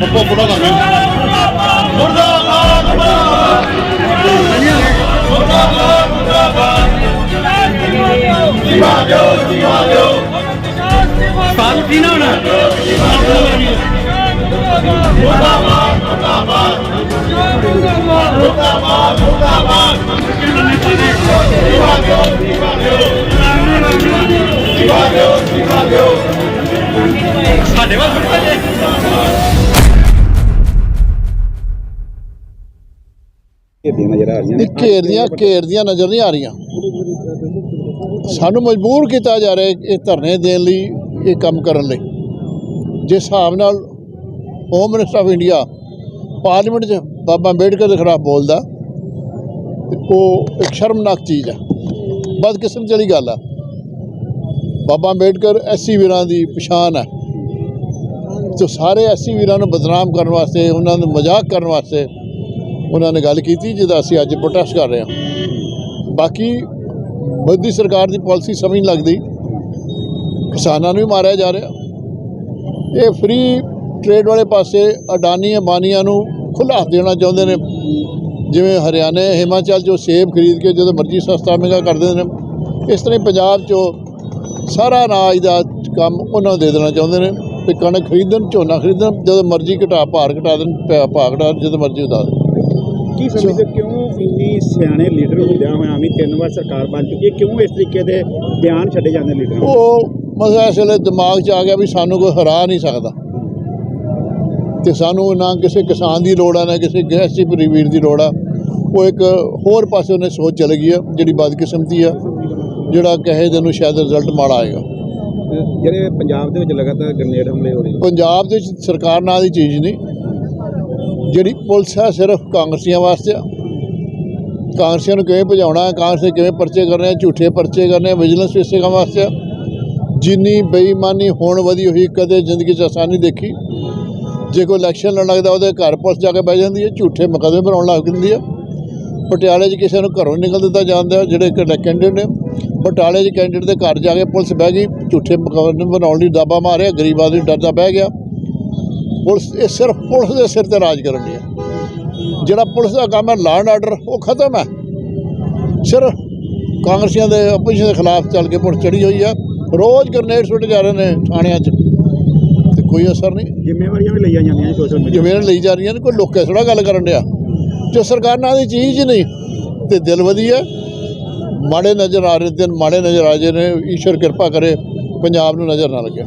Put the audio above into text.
Por favor, por favor. ਕੀ ਨਾ ਹੋਣਾ ਸਾਡੇ ਵੱਲ ਸੁਣ ਪਏ ਇਹ ਆ ਰਹੀਆਂ ਇਹ ਘੇਰਦੀਆਂ ਘੇਰਦੀਆਂ ਨਜ਼ਰ ਨਹੀਂ ਆ ਰਹੀਆਂ। ਸਾਨੂੰ ਮਜਬੂਰ ਕੀਤਾ ਜਾ ਰਿਹਾ ਇਹ ਧਰਨੇ ਦੇਣ ਲਈ, ਇਹ ਕੰਮ ਕਰਨ ਲਈ। ਜਿਸ ਹਿਸਾਬ ਨਾਲ Home Minister of India parliament 'ਚ ਬਾਬਾ ਅੰਬੇਡਕਰ ਦੇ ਖਿਲਾਫ ਬੋਲਦਾ ਤੇ ਉਹ ਇੱਕ ਸ਼ਰਮਨਾਕ ਚੀਜ਼ ਆ ਹੈ। ਬਦਕਿਸਮਤ ਵਾਲੀ ਗੱਲ ਆ। ਬਾਬਾ ਅੰਬੇਡਕਰ ਐਸੀ ਵੀਰਾਂ ਦੀ ਪਛਾਣ ਹੈ। ਤੇ ਸਾਰੇ ਐਸੀ ਵੀਰਾਂ ਨੂੰ ਬਦਨਾਮ ਕਰਨ ਵਾਸਤੇ, ਉਹਨਾਂ ਨੂੰ ਮਜ਼ਾਕ ਕਰਨ ਵਾਸਤੇ ਉਹਨਾਂ ਨੇ ਗੱਲ ਕੀਤੀ, ਜਿਹਦਾ ਅਸੀਂ ਅੱਜ ਪ੍ਰੋਟੈਸਟ ਕਰ ਰਹੇ ਹਾਂ। ਬਾਕੀ ਮੋਦੀ ਸਰਕਾਰ ਦੀ ਪਾਲਿਸੀ ਸਮਝ ਨਹੀਂ ਲੱਗਦੀ। ਕਿਸਾਨਾਂ ਨੂੰ ਵੀ ਮਾਰਿਆ ਜਾ ਰਿਹਾ। ਇਹ ਫ੍ਰੀ ਟ੍ਰੇਡ ਵਾਲੇ ਪਾਸੇ ਅਡਾਨੀ ਅਬਾਨੀਆਂ ਨੂੰ ਖੁੱਲ੍ਹਾ ਹੱਥ ਦੇਣਾ ਚਾਹੁੰਦੇ ਨੇ। ਜਿਵੇਂ ਹਰਿਆਣੇ ਹਿਮਾਚਲ ਚੋਂ ਸੇਬ ਖਰੀਦ ਕੇ ਜਦੋਂ ਮਰਜ਼ੀ ਸਸਤਾ ਮਹਿੰਗਾ ਕਰ ਦਿੰਦੇ ਨੇ। ਇਸ ਤਰ੍ਹਾਂ ਹੀ ਪੰਜਾਬ ਚੋਂ ਸਾਰਾ ਅਨਾਜ ਦਾ ਕੰਮ ਉਹਨਾਂ ਨੂੰ ਦੇ ਦੇਣਾ ਚਾਹੁੰਦੇ ਨੇ। ਵੀ ਕਣਕ ਖਰੀਦਣ ਝੋਨਾ ਖਰੀਦਣ ਜਦੋਂ ਮਰਜ਼ੀ ਘਟਾ ਭਾਰ ਘਟਾ ਦੇਣ ਭਾ- ਭਾਅ ਘਟਾ ਦੇਣ, ਜਦੋਂ ਮਰਜ਼ੀ ਉਤਾਰ ਦੇਣ। ਕੀ ਸਮਝਦੇ ਕਿਉਂ ਇੰਨੀ ਸਿਆਣੇ ਲੀਡਰ ਹੁੰਦਿਆਂ ਹੋਇਆਂ ਵੀ ਤਿੰਨ ਵਾਰ ਸਰਕਾਰ ਬਣ ਚੁੱਕੀ ਹੈ ਕਿਉਂ ਇਸ ਤਰੀਕੇ ਦੇ ਬਿਆਨ ਛੱਡੇ ਜਾਂਦੇ ਲੀਡਰਾਂ? ਉਹ ਮਸਲਾ ਇਸ ਵੇਲੇ ਦਿਮਾਗ 'ਚ ਆ ਗਿਆ ਵੀ ਸਾਨੂੰ ਕੋਈ ਹਰਾ ਨਹੀਂ ਸਕਦਾ। ਤੇ ਸਾਨੂੰ ਨਾ ਕਿਸੇ ਕਿਸਾਨ ਦੀ ਲੋੜ ਆ ਨਾ ਕਿਸੇ ਗ੍ਰਹਿਸਤੀ ਪਰਿਵੀਰ ਦੀ ਲੋੜ ਆ। ਉਹ ਇੱਕ ਹੋਰ ਪਾਸੇ ਉਹਨੇ ਸੋਚ ਚਲ ਗਈ ਆ ਜਿਹੜੀ ਬਦਕਿਸਮਤੀ ਆ ਜਿਹੜਾ ਕਹੇ ਦਿਨ ਨੂੰ ਸ਼ਾਇਦ ਰਿਜ਼ਲਟ ਮਾੜਾ ਆਏਗਾ। ਜਿਹੜੇ ਪੰਜਾਬ ਦੇ ਵਿੱਚ ਲਗਾਤਾਰ ਗ੍ਰਨੇਡ ਹਮਲੇ ਹੋ ਰਹੇ ਪੰਜਾਬ ਦੇ ਵਿੱਚ ਸਰਕਾਰ ਨਾਂ ਦੀ ਚੀਜ਼ ਨਹੀਂ। ਜਿਹੜੀ ਪੁਲਿਸ ਹੈ ਸਿਰਫ ਕਾਂਗਰਸੀਆਂ ਵਾਸਤੇ ਆ। ਕਾਂਗਰਸੀਆਂ ਨੂੰ ਕਿਵੇਂ ਭਜਾਉਣਾ ਹੈ ਕਾਂਗਰਸ ਕਿਵੇਂ ਪਰਚੇ ਕਰਨੇ ਆ ਝੂਠੇ ਪਰਚੇ ਕਰਨੇ ਆ ਵਿਜੀਲੈਂਸ ਇਸੇ ਕੰਮ ਵਾਸਤੇ ਆ। ਜਿੰਨੀ ਬੇਈਮਾਨੀ ਹੋਣ ਵਧੀ ਹੋਈ ਕਦੇ ਜ਼ਿੰਦਗੀ 'ਚ ਆਸਾਨੀ ਦੇਖੀ। ਜੇ ਕੋਈ ਇਲੈਕਸ਼ਨ ਲੜਨ ਲੱਗਦਾ, ਉਹਦੇ ਘਰ ਪੁਲਿਸ ਜਾ ਕੇ ਬਹਿ ਜਾਂਦੀ ਹੈ, ਝੂਠੇ ਮੁਕੱਦਮੇ ਬਣਾਉਣ ਲੱਗ ਜਾਂਦੀ ਹੈ। ਪਟਿਆਲੇ 'ਚ ਕਿਸੇ ਨੂੰ ਘਰੋਂ ਨਿਕਲ ਦਿੱਤਾ ਜਾਂਦਾ, ਜਿਹੜੇ ਕੈਂਡੀਡੇਟ ਨੇ। ਪਟਿਆਲੇ 'ਚ ਕੈਂਡੀਡੇਟ ਦੇ ਘਰ ਜਾ ਕੇ ਪੁਲਿਸ ਬਹਿ ਗਈ, ਝੂਠੇ ਮੁਕੱਦਮੇ ਬਣਾਉਣ ਲਈ ਦਾਬਾ ਮਾਰਿਆ, ਗਰੀਬ ਆਦਮੀ ਡਰਦਾ ਬਹਿ ਗਿਆ। ਪੁਲਿਸ ਇਹ ਸਿਰਫ ਪੁਲਿਸ ਦੇ ਸਿਰ ਤੇ ਰਾਜ ਕਰਨ ਲਈ ਹੈ ਜਿਹੜਾ ਪੁਲਿਸ ਦਾ ਕੰਮ ਹੈ ਲਾਅ ਆਰਡਰ ਉਹ ਖਤਮ ਹੈ। ਸਿਰਫ ਕਾਂਗਰਸੀਆਂ ਦੇ ਆਪੋਜੀਸ਼ਨ ਦੇ ਖਿਲਾਫ ਚੱਲ ਕੇ ਪੁਲਿਸ ਚੜੀ ਹੋਈ ਹੈ ਰੋਜ਼ ਗ੍ਰਨੇਡ ਸੁੱਟੇ ਜਾ ਰਹੇ ਨੇ ਥਾਣਿਆਂ 'ਚ। ਤੇ ਕੋਈ ਅਸਰ ਨਹੀਂ। ਜ਼ਿੰਮੇਵਾਰੀਆਂ ਵੀ ਲਈਆਂ ਜਾਂਦੀਆਂ ਨੇ ਸੋਸ਼ਲ ਮੀਡੀਆ ਜਿਵੇਂ ਲਈ ਜਾ ਰਹੀਆਂ ਨੇ ਕੋਈ ਲੋਕੇ ਥੋੜਾ ਗੱਲ ਕਰਨ ਡਿਆ। ਜੋ ਸਰਕਾਰ ਨਾਲ ਦੀ ਚੀਜ਼ ਹੀ ਨਹੀਂ। ਤੇ ਦਿਲ ਵਧੀਆ। ਮਾੜੇ ਨਜ਼ਰ ਆ ਰਹੇ ਦਿਨ ਮਾੜੇ ਨਜ਼ਰ ਆ ਜੇ ਨੇ। ਈਸ਼ਵਰ ਕਿਰਪਾ ਕਰੇ ਪੰਜਾਬ ਨੂੰ ਨਜ਼ਰ ਨਾ ਲੱਗੇ।